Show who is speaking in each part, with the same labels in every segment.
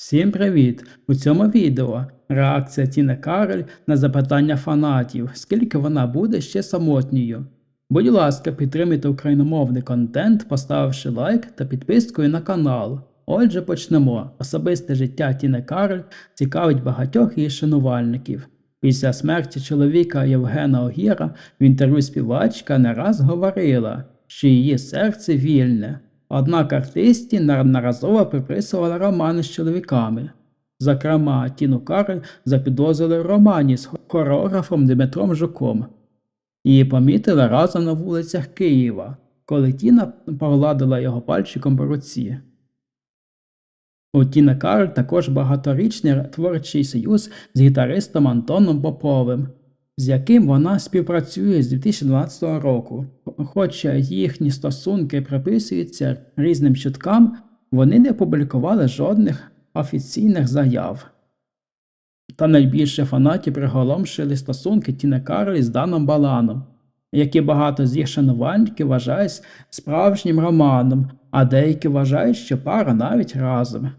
Speaker 1: Всім привіт! У цьому відео реакція Тіни Кароль на запитання фанатів, скільки вона буде ще самотньою. Будь ласка, підтримуйте україномовний контент, поставивши лайк та підпискою на канал. Отже, почнемо. Особисте життя Тіни Кароль цікавить багатьох її шанувальників. Після смерті чоловіка Євгена Огіра в інтерв'ю співачка не раз говорила, що її серце вільне. Однак артисті неодноразово приписували романи з чоловіками. Зокрема, Тіну Кароль запідозрили в романі з хореографом Дмитром Жуком. Її помітили разом на вулицях Києва, коли Тіна погладила його пальчиком по руці. У Тіни Кароль також багаторічний творчий союз з гітаристом Антоном Поповим, з яким вона співпрацює з 2012 року. Хоча їхні стосунки приписуються різним чуткам, вони не публікували жодних офіційних заяв. Та найбільше фанатів приголомшили стосунки Тіни Кароль з Даном Баланом, які багато з їх шанувальників вважають справжнім романом, а деякі вважають, що пара навіть разом.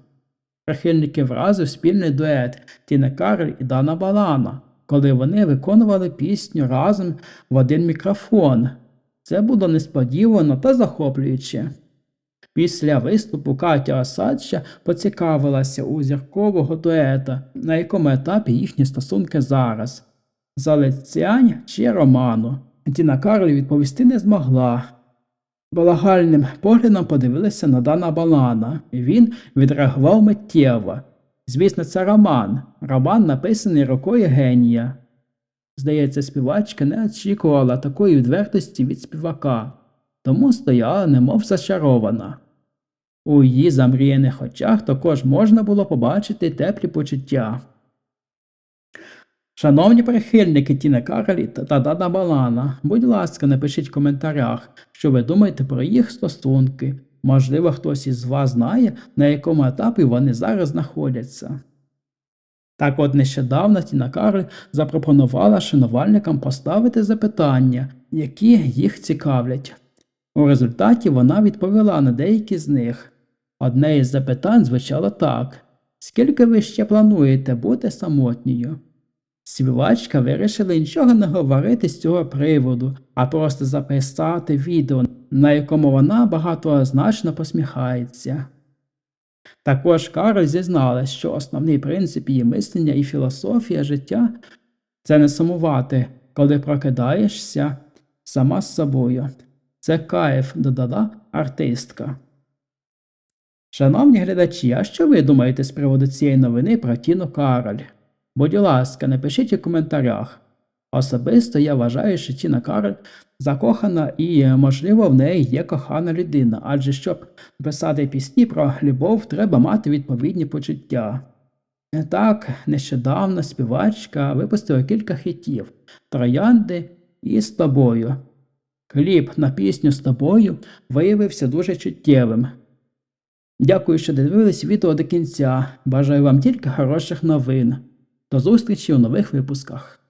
Speaker 1: Прихильники вразив спільний дует Тіни Кароль і Дана Балана, коли вони виконували пісню разом в один мікрофон. Це було несподівано та захоплююче. Після виступу Катя Осадча поцікавилася у зіркового дуета, на якому етапі їхні стосунки зараз. Залицянь чи роману. Тіна Кароль відповісти не змогла. Балагальним поглядом подивилися на Дана Балана, і він відреагував миттєво. Звісно, це роман. Роман написаний рукою генія. Здається, співачка не очікувала такої відвертості від співака, тому стояла немов зачарована. У її замріяних очах також можна було побачити теплі почуття. Шановні прихильники Тіни Каролі та Дана Балана, будь ласка, напишіть в коментарях, що ви думаєте про їх стосунки. Можливо, хтось із вас знає, на якому етапі вони зараз знаходяться. Так от нещодавно Тіна Кароль запропонувала шанувальникам поставити запитання, які їх цікавлять. У результаті вона відповіла на деякі з них. Одне із запитань звучало так: Скільки ви ще плануєте бути самотньою? Співачка вирішила нічого не говорити з цього приводу, а просто записати відео, на якому вона багатозначно посміхається. Також Кароль зізналась, що основний принцип її мислення і філософія життя це не сумувати, коли прокидаєшся сама з собою. Це кайф, додала артистка. Шановні глядачі, а що ви думаєте з приводу цієї новини про Тіну Кароль? Будь ласка, напишіть у коментарях. Особисто я вважаю, що Тіна Кароль закохана і, можливо, в неї є кохана людина, адже щоб писати пісні про любов, треба мати відповідні почуття. Так, нещодавно співачка випустила кілька хітів Троянди і з тобою. Кліп на пісню з тобою виявився дуже чуттєвим. Дякую, що дивились відео до кінця. Бажаю вам тільки хороших новин. До зустрічі у нових випусках.